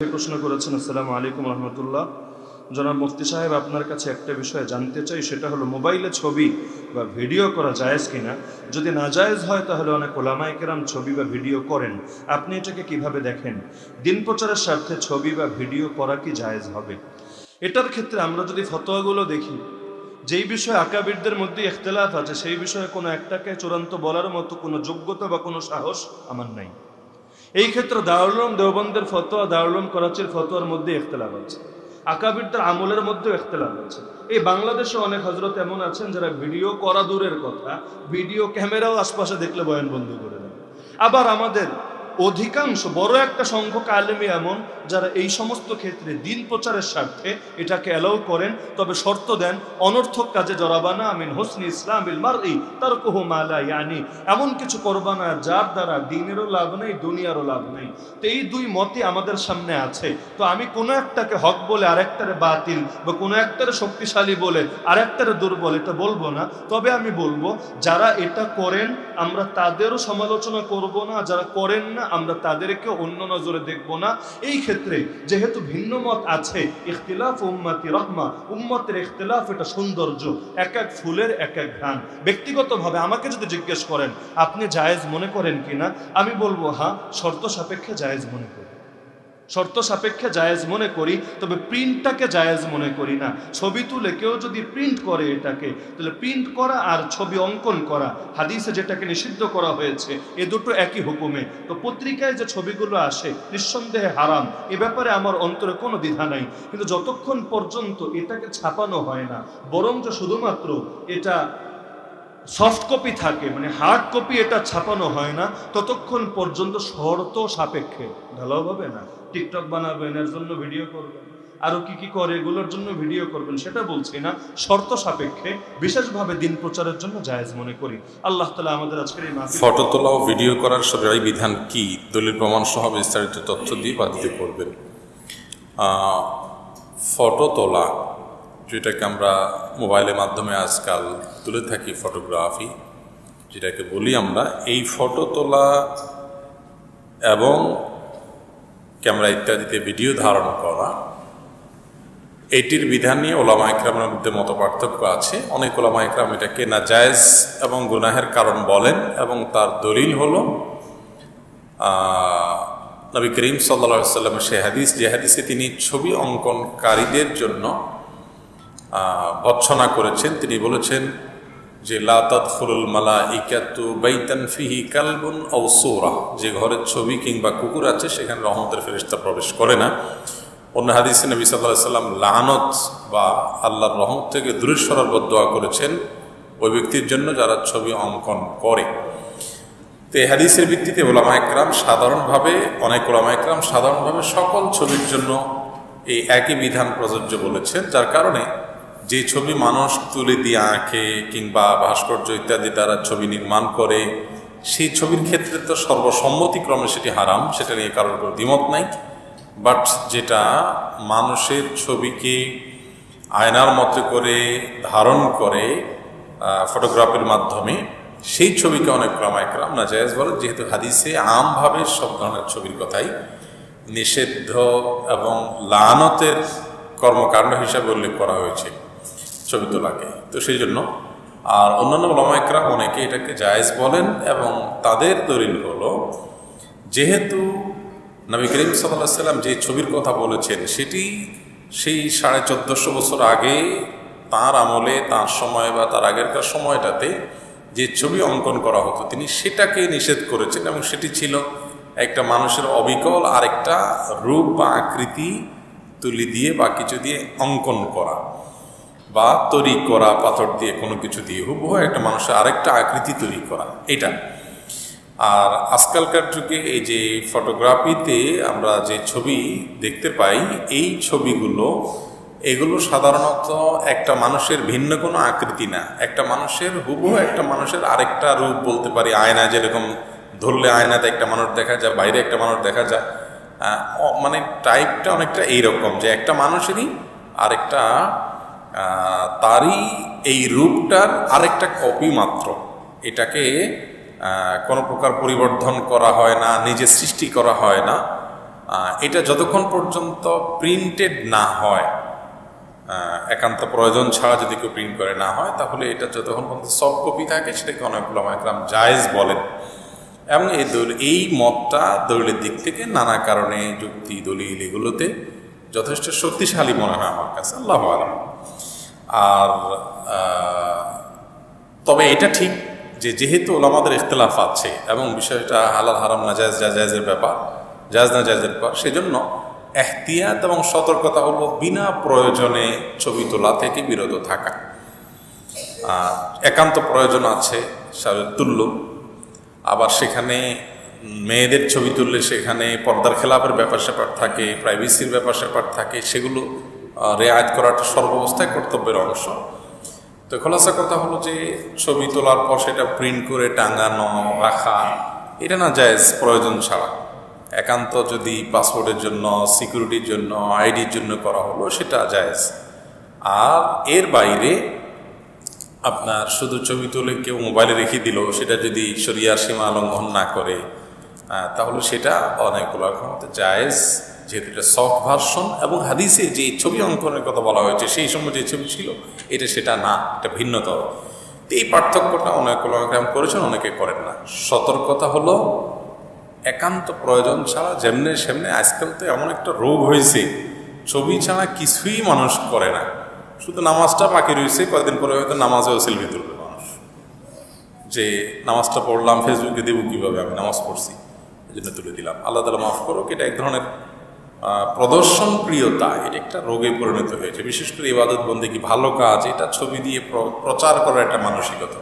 প্রশ্ন করেছেন, আসসালামু আলাইকুম রহমতুল্লাহ। জনাব মুফতি সাহেব, আপনার কাছে একটা বিষয় জানতে চাই, সেটা হলো, মোবাইলে ছবি বা ভিডিও করা জায়েজ কিনা? যদি না জায়েজ হয়, তাহলে অনেক ওলামাই কেরাম ছবি বা ভিডিও করেন। আপনি এটাকে কীভাবে দেখেন? দিন প্রচারের স্বার্থে ছবি বা ভিডিও করা কি জায়েজ হবে? এটার ক্ষেত্রে আমরা যদি ফতোয়াগুলো দেখি, যেই বিষয়ে আকাবিরদের মধ্যে ইখতলাফ আছে, সেই বিষয়ে কোনো একটাকে চূড়ান্ত বলার মতো কোনো যোগ্যতা বা কোনো সাহস আমার নাই। এই ক্ষেত্রে দারুলম দেওবন্দের ফতোয়া দারুলম করাচির ফতোয়ার মধ্যে ইখতলাফ আছে। আকাবিরদের আমলের মধ্যেও ইখতলাফ আছে। এই বাংলাদেশে অনেক হজরত এমন আছেন যারা ভিডিও করা দূরের কথা, ভিডিও ক্যামেরাও আশপাশে দেখলে বয়ান বন্ধ করে দেন আবার আমাদের অধিকাংশ বড় একটা সংখ্যক আলেমী এমন যারা এই সমস্ত ক্ষেত্রে দিন প্রচারের স্বার্থে এটাকে অ্যালাউ করেন, তবে শর্ত দেন, অনর্থক কাজে জড়াবানা আমিন হোসনি ইসলাম মারি তার কোহো মালা ইয়ানি। এমন কিছু করবানা যার দ্বারা দিনেরও লাভ নেই, দুনিয়ারও লাভ নেই। তো এই দুই মতে আমাদের সামনে আছে। তো আমি কোনো একটাকে হক বলে আরেকটারে বাতিল বা কোনো একটারে শক্তিশালী বলে আরেকটারে দুর্বল, এটা বলব না। তবে আমি বলব, যারা এটা করেন, আমরা তাদেরও সমালোচনা করব না, যারা করেন না আমরা তাদেরকে অন্য নজরে দেখব না। এই ক্ষেত্রে যেহেতু ভিন্ন মত আছে, ইখতিলাফ উম্মাতি রহমা, উম্মতের ইখতিলাফ এটা সৌন্দর্য, এক এক ফুলের এক এক ঘ্রাণ। ব্যক্তিগতভাবে আমাকে যদি জিজ্ঞেস করেন, আপনি জায়েজ মনে করেন কিনা? আমি বলব হ্যাঁ শর্ত সাপেক্ষে জায়েজ মনে করি। শর্ত সাপেক্ষে জায়েজ মনে করি, তবে প্রিন্টটাকে জায়েজ মনে করি না। ছবি তুলে কেউ যদি প্রিন্ট করে এটাকে, তাহলে প্রিন্ট করা আর ছবি অঙ্কন করা, হাদিসে যেটাকে নিষিদ্ধ করা হয়েছে, এ দুটো একই হুকুমে। তো পত্রিকায় যে ছবিগুলো আসে, নিঃসন্দেহে হারাম। এ ব্যাপারে আমার অন্তরে কোনো দ্বিধা নাই। কিন্তু যতক্ষণ পর্যন্ত এটাকে ছাপানো হয় না, বরঞ্চ শুধুমাত্র এটা সফট কপি থাকে মানে হার্ড কপি এটা ছাপানো হয় না, ততক্ষণ পর্যন্ত শর্ত সাপেক্ষে। হবে না। টিকটক বানাবেন, এর জন্য ভিডিও করবেন। আরও কি কি করে, এগুলোর জন্য ভিডিও করবেন, সেটা বলছি না। শর্ত সাপেক্ষে, বিশেষভাবে দিন প্রচারের জন্য জায়েজ মনে করি। আল্লাহ তালা আমাদের আজকের এই ফটো তোলা ও ভিডিও করার সরকারি বিধান কি? দলিল প্রমাণ সহ বিস্তারিত তথ্য দিয়ে বাধিত করবেন। ফটো তোলা, যেটাকে আমরা মোবাইলের মাধ্যমে আজকাল তুলে থাকি ফটোগ্রাফি, যেটাকে বলি আমরা, এই ফটো তোলা এবং ক্যামেরা ইত্যাদিতে ভিডিও ধারণ করা। এটির বিধান নিয়ে ওলামা একরামের মধ্যে মত পার্থক্য আছে। অনেক ওলামা একরাম এটাকে নাজায়েজ এবং গুনাহের কারণ বলেন এবং তার দলিল হল নবী করিম সাল্লা সাল্লামের সে হাদিস, যে হাদিসে তিনি ছবি অঙ্কনকারীদের জন্য ভৎসনা করেছেন। তিনি বলেছেন যে মালা ফিহি কালবুন সৌরা, যে ঘরের ছবি কিংবা কুকুর আছে, সেখানে রহমতের ফেরিস্তা প্রবেশ করে না। অন্য হাদিসে নবী সাল্লাম লানত বা আল্লাহর রহমত থেকে দূরে সরার দোয়া করেছেন ওই ব্যক্তির জন্য যারা ছবি অঙ্কন করে। তো এই হাদিসের ভিত্তিতে ওলামা একরাম সাধারণভাবে, অনেক ওলামা একরাম সাধারণভাবে সকল ছবির জন্য এই একই বিধান প্রযোজ্য বলেছেন, যার কারণে যে ছবি মানুষ তুলে দিয়ে আঁকে কিংবা ভাস্কর্য ইত্যাদি দ্বারা ছবি নির্মাণ করে, সেই ছবির ক্ষেত্রে তো সর্বসম্মতিক্রমে সেটি হারাম, সেটা নিয়ে কারোর কোনো দ্বিমত নাই। বাট যেটা মানুষের ছবিকে আয়নার মতো করে ধারণ করে ফটোগ্রাফির মাধ্যমে, সেই ছবিকে অনেক ক্রমায়ক্রম না জায়েজ বলে, যেহেতু হাদিসে আমভাবে সব ধরনের ছবির কথাই নিষিদ্ধ এবং লানতের কর্মকাণ্ড হিসাবে উল্লেখ করা হয়েছে। ছবি তোলাকে তো সেই জন্য, আর অন্যান্য লমায়করা অনেকে এটাকে জায়েজ বলেন এবং তাদের দলিল হলো, যেহেতু নবী করিম সাল্লাহ সাল্লাম যে ছবির কথা বলেছেন, সেটি সেই সাড়ে চোদ্দোশো বছর আগে তার আমলে, তার সময় বা তার আগেরকার সময়টাতে যে ছবি অঙ্কন করা হতো, তিনি সেটাকে নিষেধ করেছেন এবং সেটি ছিল একটা মানুষের অবিকল আরেকটা রূপ বা আকৃতি তুলি দিয়ে বা কিছু দিয়ে অঙ্কন করা। বা তৈরি করা পাথর দিয়ে কোনো কিছু দিয়ে হুবহু একটা মানুষের আরেকটা আকৃতি তৈরি করা, এটা। আর আজকালকার যুগে এই যে ফটোগ্রাফিতে আমরা যে ছবি দেখতে পাই, এই ছবিগুলো, এগুলো সাধারণত একটা মানুষের ভিন্ন কোনো আকৃতি না। একটা মানুষের হুবহু একটা মানুষের আরেকটা রূপ বলতে পারি, আয়না যেরকম ধরলে আয়নাতে একটা মানুষ দেখা যায়, বাইরে একটা মানুষ দেখা যায়। মানে টাইপটা অনেকটা এইরকম যে একটা মানুষেরই আরেকটা তারই এই রূপটার আরেকটা কপি মাত্র। এটাকে কোনো প্রকার পরিবর্ধন করা হয় না, নিজে সৃষ্টি করা হয় না। এটা যতক্ষণ পর্যন্ত প্রিন্টেড না হয় একান্ত প্রয়োজন ছাড়া যদি কেউ প্রিন্ট করে না হয়, তাহলে এটা যতক্ষণ পর্যন্ত সব কপি থাকে, সেটাকে অনেকগুলো একরাম জায়েজ বলেন এবং এই দল এই মতটা দলিলের দিক থেকে নানা কারণে যুক্তি, দলিল এগুলোতে যথেষ্ট শক্তিশালী মনে হয় আমার কাছে। আল্লাহ আলম আর তবে এটা ঠিক যে যেহেতু ওলামাদের ইখতলাফ আছে এবং বিষয়টা হালাল, হারাম না নাজায়জ জাজায়জের ব্যাপার, জায়জ না জায়জের ব্যাপার, সেজন্য এহতিয়াত এবং সতর্কতা হলো বিনা প্রয়োজনে ছবি তোলা থেকে বিরত থাকা। একান্ত প্রয়োজন আছে তুল্য। আবার সেখানে মেয়েদের ছবি তুললে সেখানে পর্দার খেলাপের ব্যাপার স্যাপার থাকে প্রাইভেসির ব্যাপার স্যাপার থাকে, সেগুলো রেয়ায়ত করাটা সর্বাবস্থায় কর্তব্যের অংশ। তো খোলাসা কথা হলো যে, ছবি তোলার পর সেটা প্রিন্ট করে টাঙানো, রাখা, এটা না জায়েজ, প্রয়োজন ছাড়া। একান্ত যদি পাসপোর্টের জন্য সিকিউরিটির জন্য আইডির জন্য করা হলো, সেটা জায়েজ। আর এর বাইরে আপনার শুধু ছবি তুলে কেউ মোবাইলে রেখে দিল, সেটা যদি শরিয়ার সীমা লঙ্ঘন না করে তাহলে সেটা অনেকগুলো ক্ষমতা। জায়েজ যেহেতু এটা সফট ভার্সন এবং হাদিসে যে ছবি অঙ্কনের কথা বলা হয়েছে, সেই সময় যে ছবি ছিল, এটা সেটা না, এটা ভিন্নতর। এই পার্থক্যটা অনেকগুলো গ্রাম করেছেন, অনেকে করেন না। সতর্কতা হলো, একান্ত প্রয়োজন ছাড়া যেমনে সেমনে আজকাল তো এমন একটা রোগ হয়েছে, ছবি ছাড়া কিছুই মানুষ করে না। শুধু নামাজটা বাকি রয়েছে, কয়েকদিন পরে হয়তো নামাজেও সেলফি তুলবে মানুষ। যে নামাজটা পড়লাম ফেসবুকে দেবো কীভাবে, আমি নামাজ পড়ছি এই জন্য তুলে দিলাম। আল্লাহ তালা মাফ করুক, এটা এক ধরনের প্রদর্শন প্রিয়তা এটা একটা রোগে পরিণত হয়েছে। বিশেষ করে ইবাদত বন্দী কি ভালো কাজ, এটা ছবি দিয়ে প্র- প্রচার করার একটা মানসিকতা।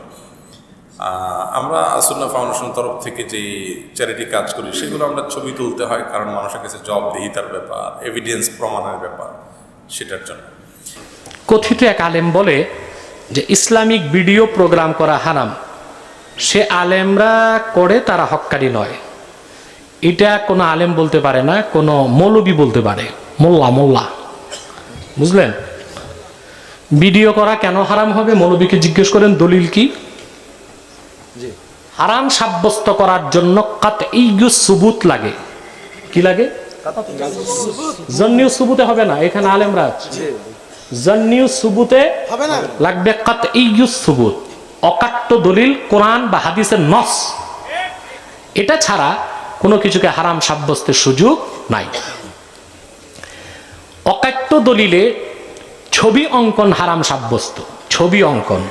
আমরা আসন্না ফাউন্ডেশন তরফ থেকে যে চ্যারিটি কাজ করি, সেগুলো আমরা ছবি তুলতে হয়, কারণ মানুষের কাছে জব দিহিতার ব্যাপার এভিডেন্স প্রমাণের ব্যাপার, সেটার জন্য। কথিত এক আলেম বলে যে, ইসলামিক ভিডিও প্রোগ্রাম করা হারাম। সে আলেমরা করে, তারা হক্কারি নয়। এটা কোনো আলেম বলতে পারে না কোনো মৌলবি বলতে পারে। মোল্লা মোল্লা। বুঝলেন? ভিডিও করা কেন হারাম হবে? মৌলবীকে জিজ্ঞেস করেন দলিল কি? হারাম সাব্যস্ত করার জন্য কাত সুবুত লাগে। কি লাগে? জন্নিউ সুবুতে হবে না এখানে আলেমরা জন্নিউ সুবুতে হবে না। লাগবে কাত সুবুত। অকাট্য দলিল কোরআন বা হাদিসের নস। এটা ছাড়া কোনো কিছুকে হারাম সাব্যস্তের সুযোগ নাই। অকাট্য দলিলে ছবি অঙ্কন হারাম সাব্যস্ত। ছবি অঙ্কন।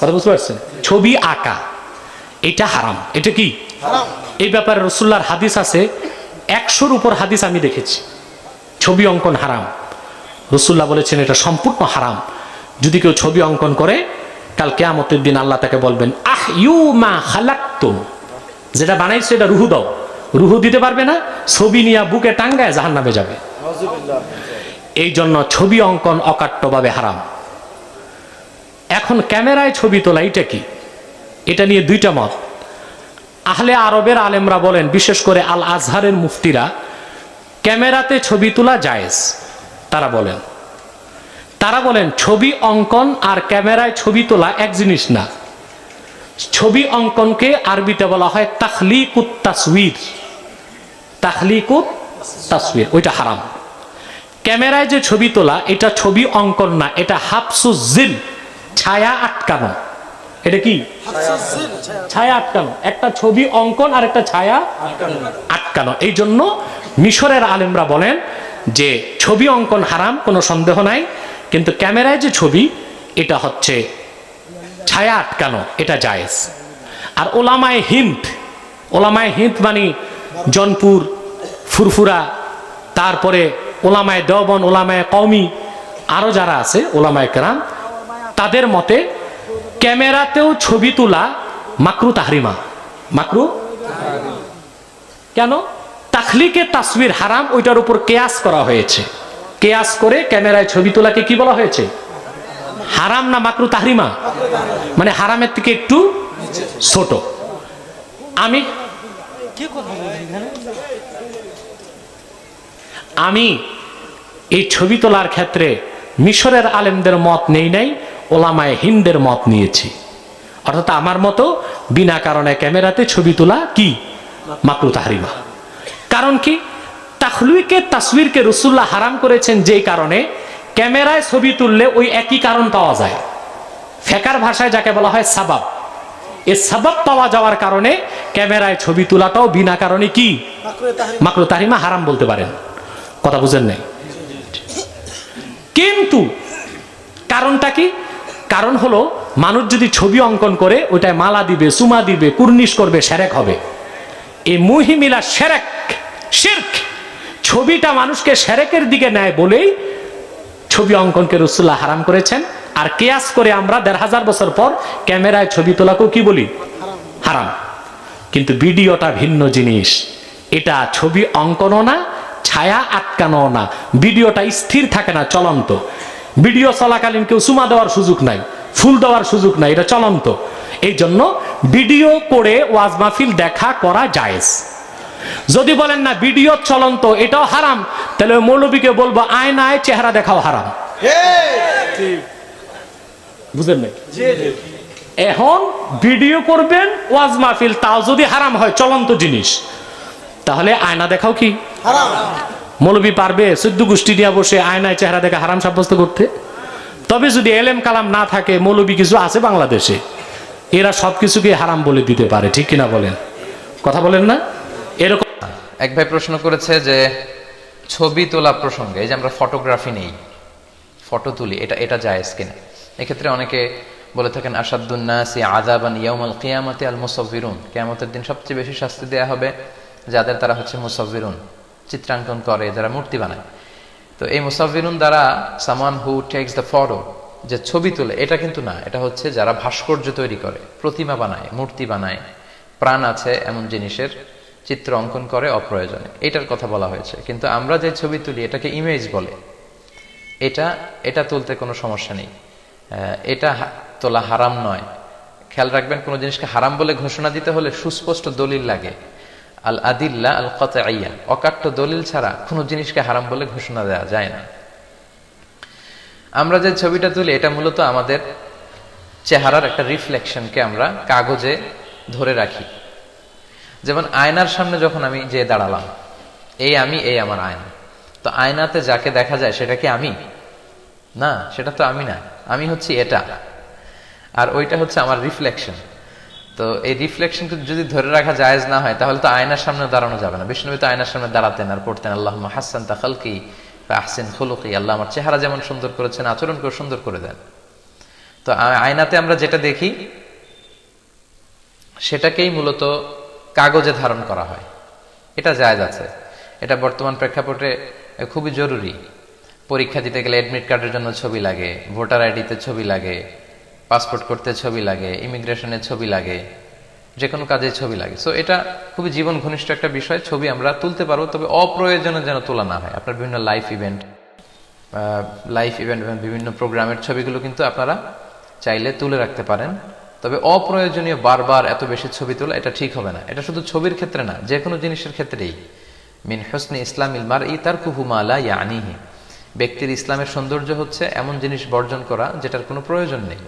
কথা বুঝতে পারছেন? ছবি আঁকা এটা হারাম। এটা কি? এই ব্যাপারে রসুল্লার হাদিস আছে একশোর উপর হাদিস আমি দেখেছি। ছবি অঙ্কন হারাম। রসুল্লাহ বলেছেন এটা সম্পূর্ণ হারাম। যদি কেউ ছবি অঙ্কন করে কাল কেয়ামতের দিন আল্লাহ তাকে বলবেন আহ ইউ মা খালাক্তুম। যেটা বানাইছো এটা রুহু দাও। রুহু দিতে পারবে না, ছবি নিয়ে বুকে টাঙ্গায় জাহান নামে যাবে। এই জন্য ছবি অঙ্কন অকাট্যভাবে হারাম। এখন ক্যামেরায় ছবি তোলা এটা কি? এটা নিয়ে দুইটা মত। আহলে আরবের আলেমরা বলেন, বিশেষ করে আল আজহারের মুফতিরা, ক্যামেরাতে ছবি তোলা জায়েজ, তারা বলেন। তারা বলেন, ছবি অঙ্কন আর ক্যামেরায় ছবি তোলা এক জিনিস না। ছবি অঙ্কনকে আরবিতে বলা হয় তাখলিকুত তাসবির। তাখলিকুত তাসবির, ওইটা হারাম। ক্যামেরায় যে ছবি তোলা, এটা ছবি অঙ্কন না, এটা হাফসুজিল ছায়া আটকানো। এটা কি? ছায়া আটকানো। একটা ছবি অঙ্কন আর একটা ছায়া আটকানো। এই জন্য মিশরের আলেমরা বলেন যে ছবি অঙ্কন হারাম, কোনো সন্দেহ নাই। কিন্তু ক্যামেরায় যে ছবি, এটা হচ্ছে ছায়া আটকানো এটা জায়েজ। আর ওলামায় হিন্দ ওলামায় হিন্দ মানে জনপুর, ফুরফুরা, তারপরে ওলামায় দেওবন ওলামায় কওমি আরও যারা আছে, ওলামায় কেরাম, তাদের মতে ক্যামেরাতেও ছবি তোলা মাকরু তাহরিমা। মাকরু কেন? তাখলিকে তাসবির হারাম, ওইটার উপর কেয়াস করা হয়েছে। কেয়াস করে ক্যামেরায় ছবি তোলাকে কি বলা হয়েছে? হারাম না মাকরু তাহরিমা? মানে হারামের থেকে একটু ছোট। আমি আমি এই ছবি তোলার ক্ষেত্রে মিশরের আলেমদের মত নেই নাই ওলামায় হিন্দের মত নিয়েছি। অর্থাৎ আমার মতো বিনা কারণে ক্যামেরাতে ছবি তোলা কি? মাকরু তাহরিমা। কারণ কি? তাখলুইকে তাসবিরকে রসুল্লাহ হারাম করেছেন যেই কারণে ক্যামেরায় ছবি তুললে ওই একই কারণ পাওয়া যায়। ফেকার ভাষায় যাকে বলা হয় সাবাব। এ সাবাব পাওয়া যাওয়ার কারণে ক্যামেরায় ছবি তোলাটাও বিনা কারণে কি? মাকরু তাহিমা হারাম বলতে পারেন। কথা বুঝেন নাই? কিন্তু কারণটা কি? কারণ হলো মানুষ যদি ছবি অঙ্কন করে, ওইটায় মালা দিবে, সুমা দিবে, কুর্নিশ করবে, সেরেক হবে। এই মুহিমিলা সেরেক, শির্ক। ছবিটা মানুষকে সেরেকের দিকে নেয় বলেই ছবি অঙ্কনকে রসুল্লাহ হারাম করেছেন। আর কেয়াস করে আমরা দেড় হাজার বছর পর ক্যামেরায় ছবি তোলাকেও কি বলি? হারাম। কিন্তু ভিডিওটা ভিন্ন জিনিস। এটা ছবি অঙ্কনও না, ছায়া আটকানো না। ভিডিওটা স্থির থাকে না, চলন্ত। ভিডিও চলাকালীন কেউ সুমা দেওয়ার সুযোগ নাই, ফুল দেওয়ার সুযোগ নাই, এটা চলন্ত। এই জন্য ভিডিও করে ওয়াজ মাহফিল দেখা করা জায়েজ। যদি বলেন না, ভিডিও চলন্ত, এটাও হারাম, তাহলে ওই মৌলবীকে বলব আয়নায় চেহারা দেখাও হারাম। বুঝলেন নাই? এখন ভিডিও করবেন, ওয়াজ মাহফিল, তাও যদি হারাম হয়, চলন্ত জিনিস। তাহলে আয়না দেখাও কি? মৌলবী পারবে সদ্য গোষ্ঠী নিয়ে বসে আয়নায় চেহারা দেখা হারাম সাব্যস্ত করতে? তবে যদি এলেম কালাম না থাকে, মৌলবী কিছু আছে বাংলাদেশে? এরা সব কিছুকে হারাম বলে দিতে পারে, ঠিক কিনা বলেন? কথা বলেন না? এরকম এক ভাই প্রশ্ন করেছে যে ছবি তোলা প্রসঙ্গে, এই যে আমরা ফটোগ্রাফি নেই, ফটো তুলি, এটা এটা জায়েজ কিনা? এক্ষেত্রে অনেকে বলে থাকেন আসাদুন্নাসি আজাবান ইয়াউমাল কিয়ামতি আল মুসাফিরুন কিয়ামতের দিন সবচেয়ে বেশি শাস্তি দেয়া হবে যাদের তারা হচ্ছে মুসাফিরুন চিত্রাঙ্কন করে, যারা মূর্তি বানায়। তো এই মুসাফিরুন দ্বারা সামান হু টেক্স দ্য ফটো, যে ছবি তোলে, এটা কিন্তু না, এটা হচ্ছে যারা ভাস্কর্য তৈরি করে, প্রতিমা বানায়, মূর্তি বানায়, প্রাণ আছে এমন জিনিসের চিত্র অঙ্কন করে অপ্রয়োজনে। এটার কথা বলা হয়েছে। কিন্তু আমরা যে ছবি তুলি, এটাকে ইমেজ বলে। এটা এটা তুলতে কোনো সমস্যা নেই। এটা তোলা হারাম নয়। খেয়াল রাখবেন, কোনো জিনিসকে হারাম বলে ঘোষণা দিতে হলে সুস্পষ্ট দলিল লাগে। আল আদিল্লা আল কত আইয়া অকাট্য দলিল ছাড়া কোনো জিনিসকে হারাম বলে ঘোষণা দেওয়া যায় না। আমরা যে ছবিটা তুলি, এটা মূলত আমাদের চেহারার একটা রিফ্লেকশনকে আমরা কাগজে ধরে রাখি। যেমন আয়নার সামনে যখন আমি যে দাঁড়ালাম, এই আমি, এই আমার আয়না। তো আয়নাতে যাকে দেখা যায়, সেটা কি আমি? না, সেটা তো আমি না। আমি হচ্ছি এটা। আর ওইটা হচ্ছে আমার রিফ্লেকশন। তো এই রিফ্লেকশনকে যদি ধরে রাখা জায়েজ না হয়, তাহলে তো আয়নার সামনে দাঁড়ানো যাবে না। বিষ্ণুবী তো আয়নার সামনে দাঁড়াতেন আর পড়তেন আল্লাহ হাসান তাখালকি আহসেন খুলুকি, আল্লাহ আমার চেহারা যেমন সুন্দর করেছেন, আচরণ করে সুন্দর করে দেন। তো আয়নাতে আমরা যেটা দেখি, সেটাকেই মূলত কাগজে ধারণ করা হয়। এটা জায়জ আছে। এটা বর্তমান প্রেক্ষাপটে খুবই জরুরি। পরীক্ষা দিতে গেলে অ্যাডমিট কার্ডের জন্য ছবি লাগে, ভোটার আইডিতে ছবি লাগে পাসপোর্ট করতে ছবি লাগে ইমিগ্রেশনের ছবি লাগে যে কোনো কাজে ছবি লাগে। সো এটা খুবই জীবন ঘনিষ্ঠ একটা বিষয়, ছবি আমরা তুলতে পারব, তবে অপ্রয়োজনে যেন তোলা না হয়। আপনার বিভিন্ন লাইফ ইভেন্ট লাইফ ইভেন্ট বিভিন্ন প্রোগ্রামের ছবিগুলো কিন্তু আপনারা চাইলে তুলে রাখতে পারেন। তবে অপ্রয়োজনীয় বারবার এত বেশি ছবি তোলা এটা ঠিক হবে না। এটা শুধু ছবির ক্ষেত্রে না, যে কোনো জিনিসের ক্ষেত্রেই। মিন হোসনি ইসলাম ইলমার ই তার কুহুমালা ইয়ানিহি। ব্যক্তির ইসলামের সৌন্দর্য হচ্ছে এমন জিনিস বর্জন করা যেটার কোনো প্রয়োজন নেই।